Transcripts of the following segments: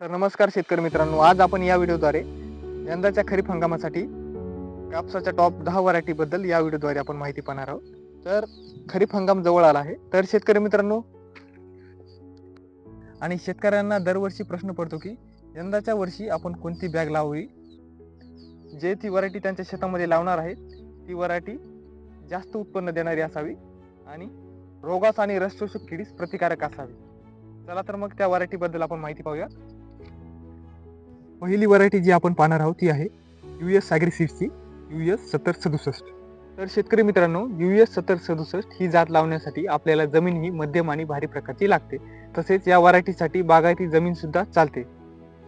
तर नमस्कार शेतकरी मित्रांनो आज आपण या व्हिडिओद्वारे यंदाच्या खरीप हंगामासाठी कापसाच्या टॉप दहा व्हरायटीबद्दल या व्हिडिओद्वारे आपण माहिती पाहणार आहोत. तर खरीप हंगाम जवळ आला आहे. तर शेतकरी मित्रांनो आणि शेतकऱ्यांना दरवर्षी प्रश्न पडतो की यंदाच्या वर्षी आपण कोणती बॅग लावावी? जे ती व्हरायटी त्यांच्या शेतामध्ये लावणार आहे ती व्हरायटी जास्त उत्पन्न देणारी असावी आणि रोगास आणि रसशोषक किडीस प्रतिकारक असावी. चला तर मग त्या व्हरायटीबद्दल आपण माहिती पाहूया. पहिली व्हरायटी जी आपण पाहणार आहोत ती आहे यू एस सीड्सची यू एस सत्तर सदुसष्ट. तर शेतकरी मित्रांनो यू एस सत्तर सदुसष्ट ही जात लावण्यासाठी आपल्याला जमीन ही मध्यम आणि भारी प्रकारची लागते. तसेच या व्हरायटीसाठी बागायती जमीन सुद्धा चालते.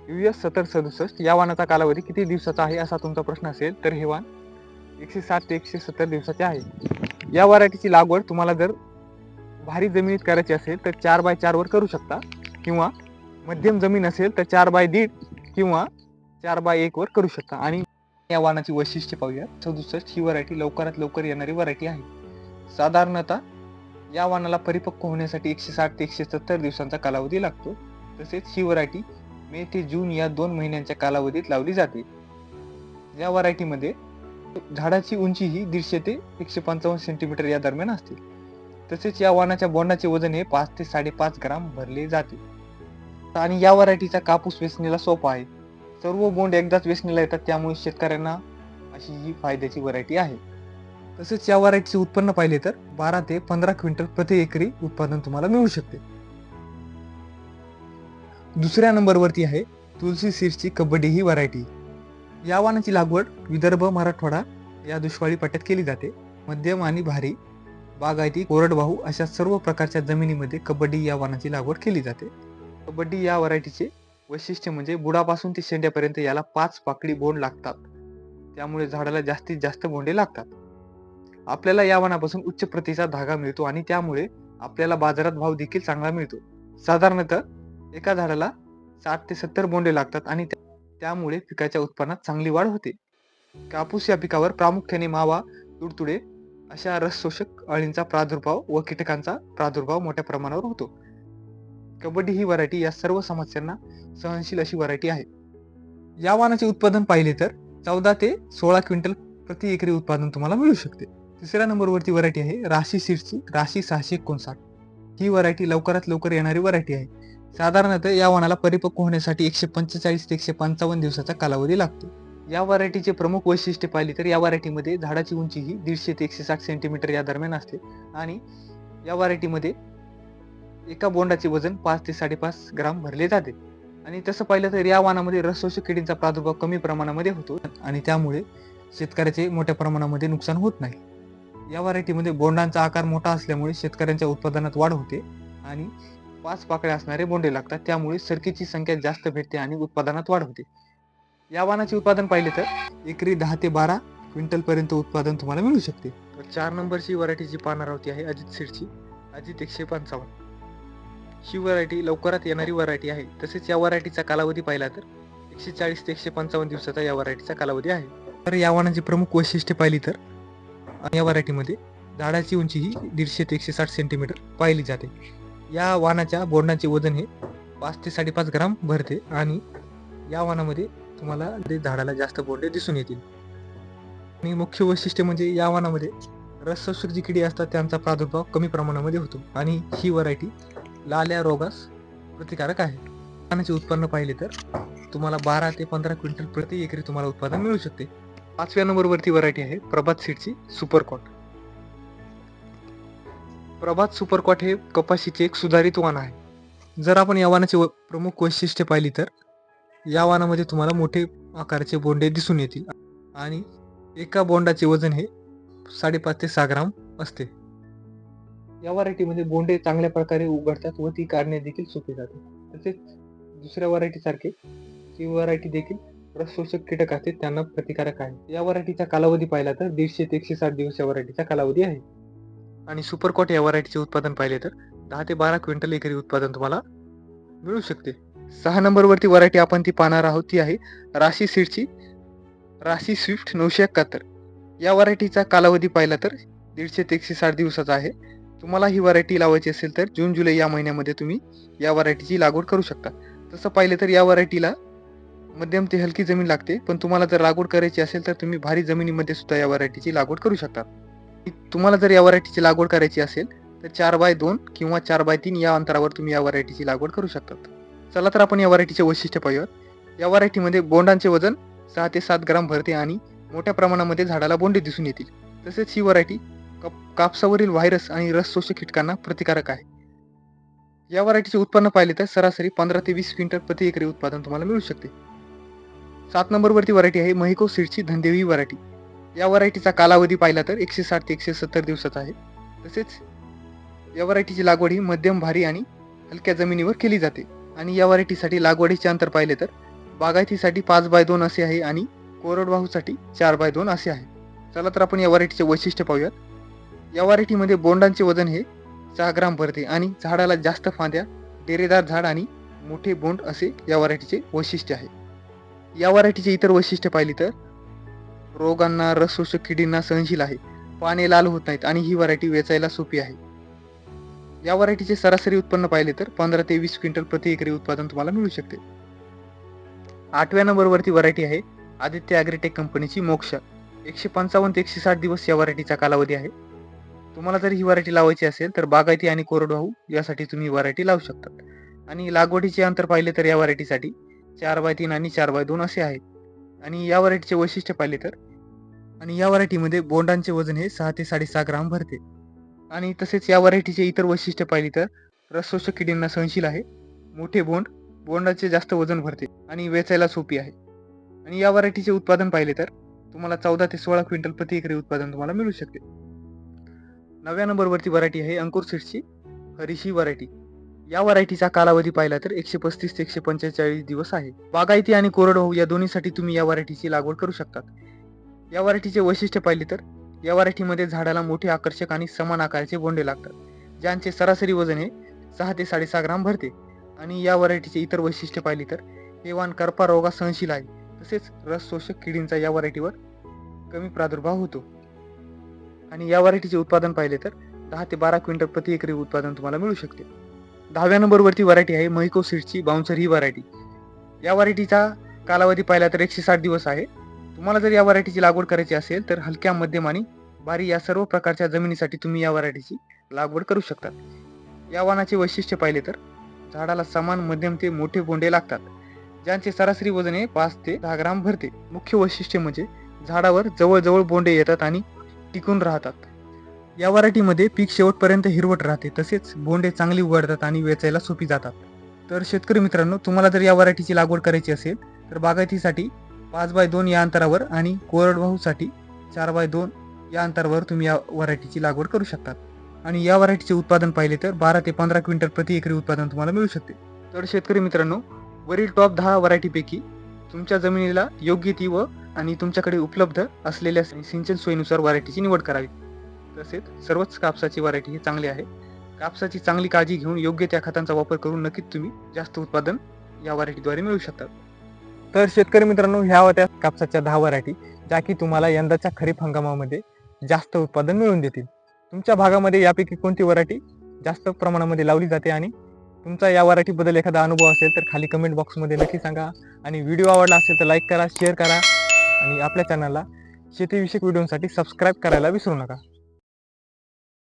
यू एस सत्तर सदुसष्ट या वाणाचा कालावधी किती दिवसाचा आहे असा तुमचा प्रश्न असेल तर हे वाण एकशे साठ ते एकशे सत्तर दिवसाचे आहे. या व्हरायटीची लागवड तुम्हाला जर भारी जमिनीत करायची असेल तर चार बाय चारवर करू शकता. किंवा मध्यम जमीन असेल तर चार बाय दीड किंवा चार बाय एक वर करू शकता. आणि या वाणाची वैशिष्ट्य पाहूया सदुसष्ट ही व्हरायटी लवकरात लवकर येणारी व्हरायटी आहे. साधारणतः या वाणाला परिपक्व होण्यासाठी एकशे साठ ते एकशे सत्तर दिवसांचा कालावधी लागतो. तसेच ही व्हरायटी मे ते जून या दोन महिन्यांच्या कालावधीत लावली जाते. या व्हरायटीमध्ये झाडाची उंची ही दीडशे ते एकशे पंचावन्न सेंटीमीटर या दरम्यान असते. तसेच या वाणाच्या बोंडाचे वजन हे पाच ते साडेपाच ग्राम भरले जाते. आणि या व्हरायटीचा कापूस वेचणीला सोपा आहे. सर्व बोंड एकदाच वेचणीला येतात त्यामुळे शेतकऱ्यांना अशी ही फायद्याची व्हरायटी आहे. तसेच या व्हरायटीचे उत्पन्न पाहिले तर बारा ते पंधरा क्विंटल प्रति एकरी उत्पादन तुम्हाला मिळू शकते. दुसऱ्या नंबरवरती आहे तुलसी सीड्सची कबड्डी ही व्हरायटी या वाणाची लागवड विदर्भ मराठवाडा या दुष्काळी पट्ट्यात केली जाते. मध्यम आणि भारी बागायती कोरडवाहू अशा सर्व प्रकारच्या जमिनीमध्ये कबड्डी या वाणाची लागवड केली जाते. कबड्डी या व्हरायटीचे वैशिष्ट्य म्हणजे बुडापासून ते शेंड्यापर्यंत याला पाच पाकळी बोंड लागतात. त्यामुळे झाडाला जास्तीत जास्त बोंडे लागतात. आपल्याला या वनापासून उच्च प्रतीचा धागा मिळतो आणि त्यामुळे आपल्याला बाजारात भाव देखील चांगला मिळतो. साधारणतः एका झाडाला साठ ते सत्तर बोंडे लागतात आणि त्यामुळे पिकाच्या उत्पन्नात चांगली वाढ होते. कापूस या पिकावर प्रामुख्याने मावा तुडतुडे अशा रसशोषक अळींचा प्रादुर्भाव व कीटकांचा प्रादुर्भाव मोठ्या प्रमाणावर होतो. कबड्डी ही व्हरायटी या सर्व समस्यांना सहनशील अशी व्हरायटी आहे. या वाणाचे उत्पादन पाहिले तर चौदा ते सोळा क्विंटल प्रति एकरी उत्पादन तुम्हाला मिळू शकते. तिसऱ्या नंबरवरती व्हरायटी आहे राशी सीटची राशी सहाशे एकोणसाठ. ही व्हरायटी लवकरात लवकर येणारी व्हरायटी आहे. साधारणतः या वाणाला परिपक्व होण्यासाठी एकशे पंचेचाळीस ते एकशे पंचावन्न दिवसाचा कालावधी लागतो. या व्हरायटीचे प्रमुख वैशिष्ट्य पाहिली तर या व्हरायटीमध्ये झाडाची उंची ही दीडशे ते एकशे साठ सेंटीमीटर या दरम्यान असते आणि या व्हरायटीमध्ये एका बोंडाचे वजन पाच ते साडेपाच ग्राम भरले जाते. आणि तसं पाहिलं तर या वाणामध्ये रसशोषक किडींचा प्रादुर्भाव कमी प्रमाणामध्ये होतो आणि त्यामुळे शेतकऱ्याचे मोठ्या प्रमाणामध्ये नुकसान होत नाही. या व्हरायटीमध्ये बोंडांचा आकार मोठा असल्यामुळे शेतकऱ्यांच्या उत्पादनात वाढ होते आणि पाच पाकळ्या असणारे बोंडे लागतात. त्यामुळे सरकीची संख्या जास्त भेटते आणि उत्पादनात वाढ होते. या वाणाचे उत्पादन पाहिले तर एकरी दहा ते बारा क्विंटल पर्यंत उत्पादन तुम्हाला मिळू शकते. तर चार नंबरची व्हरायटी जी पाहणार होती आहे अजित सीडची अजित एकशे पंचावन्न. ही व्हरायटी लवकरात येणारी व्हरायटी आहे. तसेच या व्हरायटीचा कालावधी पाहिला तर एकशे चाळीस ते एकशे पंचावन्न दिवसाचा या व्हरायटीचा कालावधी आहे. तर या वाणाची प्रमुख वैशिष्ट्ये पाहिली तर या व्हरायटीमध्ये झाडाची उंची ही दीडशे ते एकशे साठ सेंटीमीटर पाहिली जाते. या वाणाच्या बोरणाचे वजन हे पाच ते साडेपाच ग्राम भरते आणि या वाणामध्ये तुम्हाला ते झाडाला जास्त बोंडे दिसून येतील. आणि मुख्य वैशिष्ट्य म्हणजे या वाणामध्ये रसशोषक जी किडी असतात त्यांचा प्रादुर्भाव कमी प्रमाणामध्ये होतो आणि ही व्हरायटी लाल्या रोगास प्रतिकारक आहे. वाणाचे उत्पन्न पाहिले तर तुम्हाला बारा ते पंधरा क्विंटल प्रति एकरी तुम्हाला उत्पादन मिळू शकते. पाचव्या नंबरवरती व्हरायटी आहे प्रभात सीडची सुपरकॉट. प्रभात सुपरकॉट हे कपाशीचे एक सुधारित वाण आहे. जर आपण या वाणाचे व- प्रमुख वैशिष्ट्य पाहिली तर या वाणामध्ये तुम्हाला मोठे आकाराचे बोंडे दिसून येतील. आणि एका बोंडाचे वजन हे साडेपाच ते सहा ग्राम असते. या व्हरायटीमध्ये बोंडे चांगल्या प्रकारे उघडतात व ती काढणे देखील सोपे जाते. तसेच दुसऱ्या व्हरायटीसारखे ती ही व्हरायटी देखील रसशोषक कीटक असते त्यांना प्रतिकारक आहे. या व्हरायटीचा कालावधी पाहिला तर दीडशे ते एकशे साठ दिवस या व्हरायटीचा कालावधी आहे. आणि सुपरकॉट या व्हरायटीचे उत्पादन पाहिले तर दहा ते बारा क्विंटल एकरी उत्पादन तुम्हाला मिळू शकते. सहा नंबरवरती व्हरायटी आपण ती पाहणार आहोत ती आहे राशी सीडची राशी स्विफ्ट नऊशे एकाहत्तर. या व्हरायटीचा कालावधी पाहिला तर दीडशे ते एकशे साठ दिवसाचा आहे. तुम्हाला ही व्हरायटी लावायची असेल तर जून जुलै या महिन्यामध्ये तुम्ही या व्हरायटीची लागवड करू शकता. तसं पाहिलं तर या व्हरायटीला मध्यम ते हलकी जमीन लागते पण तुम्हाला जर लागवड करायची असेल तर तुम्ही भारी जमिनीमध्ये सुद्धा या व्हरायटीची लागवड करू शकता. तुम्हाला जर या व्हरायटीची लागवड करायची असेल तर चार बाय दोन किंवा चार बाय तीन या अंतरावर तुम्ही या व्हरायटीची लागवड करू शकतात. चला तर आपण या व्हरायटीचे वैशिष्ट्य पाहूयात. या व्हरायटीमध्ये बोंडांचे वजन सहा ते सात ग्राम भरते आणि मोठ्या प्रमाणामध्ये झाडाला बोंडे दिसून येतील. तसेच ही व्हरायटी कापसावरील व्हायरस आणि रस शोषक कीटकांना प्रतिकारक आहे. या व्हरायटीचे उत्पन्न पाहिले तर सरासरी पंधरा ते वीस क्विंटल प्रति एकरी उत्पादन तुम्हाला मिळू शकते. सात नंबरवरती व्हरायटी आहे महिको सीडची धंदेवी व्हरायटी. या व्हरायटीचा कालावधी पाहिला तर एकशे साठ ते एकशे सत्तर दिवसाचा आहे. तसेच या व्हरायटीची लागवड ही मध्यम भारी आणि हलक्या जमिनीवर केली जाते. आणि या व्हरायटीसाठी लागवडीचे अंतर पाहिले तर बागायतीसाठी पाच बाय दोन असे आहे आणि कोरडवाहूसाठी चार बाय दोन असे आहे. चला तर आपण या व्हरायटीचे वैशिष्ट्य पाहूयात. या व्हरायटीमध्ये बोंडांचे वजन हे सहा ग्राम भरते आणि झाडाला जास्त फांद्या डेरेदार झाड आणि मोठे बोंड असे या व्हरायटीचे वैशिष्ट्य आहे. या व्हरायटीचे इतर वैशिष्ट्य पाहिली तर रोगांना रसशोषक किडींना सहनशील आहे. पाने लाल होत नाहीत आणि ही व्हरायटी वेचायला सोपी आहे. या व्हरायटीचे सरासरी उत्पन्न पाहिले तर पंधरा ते वीस क्विंटल प्रति एकरी उत्पादन तुम्हाला मिळू शकते. आठव्या नंबरवरती व्हरायटी आहे आदित्य ॲग्रीटेक कंपनीची मोक्ष. एकशे पंचावन्न ते एकशे साठ दिवस या व्हरायटीचा कालावधी आहे. तुम्हाला जर ही व्हरायटी लावायची असेल तर बागायती आणि कोरडवाहू यासाठी तुम्ही व्हरायटी लावू शकता. आणि लागवडीचे अंतर पाहिले तर या व्हरायटीसाठी चार बाय तीन आणि चार बाय दोन असे आहे आणि या व्हरायटीचे वैशिष्ट्य पाहिले तर आणि या व्हरायटीमध्ये बोंडांचे वजन हे सहा ते साडेसहा ग्राम भरते. आणि तसेच या व्हरायटीचे इतर वैशिष्ट्य पाहिले तर रसशोषक किडींना सहनशील आहे मोठे बोंड बोंडाचे जास्त वजन भरते आणि वेचायला सोपी आहे. आणि या व्हरायटीचे उत्पादन पाहिले तर तुम्हाला चौदा ते सोळा क्विंटल प्रति एकरी उत्पादन तुम्हाला मिळू शकते. नव्या नंबरवरती व्हरायटी आहे अंकुर सीड्सची हरिशी व्हरायटी या व्हरायटीचा कालावधी पाहिला तर एकशे पस्तीस ते एकशे पंचेचाळीस दिवस आहे. बागायती आणि कोरडवाहू या दोन्हीसाठी तुम्ही या व्हरायटीची लागवड करू शकतात या व्हरायटीचे वैशिष्ट्य पाहिले तर या व्हरायटीमध्ये झाडाला मोठे आकर्षक आणि समान आकाराचे बोंडे लागतात ज्यांचे सरासरी वजन हे सहा ते साडेसहा ग्राम भरते. आणि या व्हरायटीचे इतर वैशिष्ट्य पाहिली तर हे वाण करपा रोगा सहनशील आहे. तसेच रस शोषक किडींचा या व्हरायटीवर कमी प्रादुर्भाव होतो. आणि या व्हरायटीचे उत्पादन पाहिले तर दहा ते बारा क्विंटल प्रति एकरी उत्पादन तुम्हाला मिळू शकते. दहाव्या नंबरवरती व्हरायटी आहे महिको सीडची बाउन्सर ही व्हरायटी. या व्हरायटीचा कालावधी पाहिला तर एकशे साठ दिवस आहे. तुम्हाला जर या व्हरायटीची लागवड करायची असेल तर हलक्या मध्यम आणि भारी या सर्व प्रकारच्या जमिनीसाठी तुम्ही या व्हरायटीची लागवड करू शकता. या वाणाचे वैशिष्ट्य पाहिले तर झाडाला समान मध्यम ते मोठे बोंडे लागतात ज्यांचे सरासरी वजन हे पाच ते दहा ग्राम भरते. मुख्य वैशिष्ट्य म्हणजे झाडावर जवळजवळ बोंडे येतात आणि टिकून राहतात. या वराठीमध्ये पीक शेवटपर्यंत हिरवट राहते तसेच बोंडे चांगली उघडतात आणि वेचायला सोपी जातात. तर शेतकरी मित्रांनो तुम्हाला जर या वराठीची लागवड करायची असेल तर बागायतीसाठी पाच बाय दोन या अंतरावर आणि कोरडवाहूसाठी चार बाय दोन या अंतरावर तुम्ही या वराठीची लागवड करू शकतात. आणि या व्हरायटीचे उत्पादन पाहिले तर बारा ते पंधरा क्विंटल प्रति एकरी उत्पादन तुम्हाला मिळू शकते. तर शेतकरी मित्रांनो वरील टॉप दहा व्हरायटीपैकी तुमच्या जमिनीला योग्य ती व आणि तुमच्याकडे उपलब्ध असलेल्या सिंचन सोयीनुसार व्हरायटीची निवड करावी. तसेच सर्वच कापसाची व्हरायटी ही चांगली आहे. कापसाची चांगली काळजी घेऊन योग्य त्या खतांचा वापर करून नक्कीच तुम्ही जास्त उत्पादन या व्हरायटीद्वारे मिळू शकता. तर शेतकरी मित्रांनो ह्या होत्या कापसाच्या दहा व्हरायटी ज्या की तुम्हाला यंदाच्या खरीप हंगामामध्ये जास्त उत्पादन मिळवून देतील. तुमच्या भागामध्ये यापैकी कोणती व्हरायटी जास्त प्रमाणामध्ये लावली जाते आणि तुमचा या वराठीबद्दल एखादा अनुभव असेल तर खाली कमेंट बॉक्समध्ये नक्की सांगा. आणि व्हिडिओ आवडला असेल तर लाईक करा शेअर करा. आणि आपल्या चॅनलला शेतीविषयक व्हिडिओसाठी सबस्क्राईब करायला विसरू नका.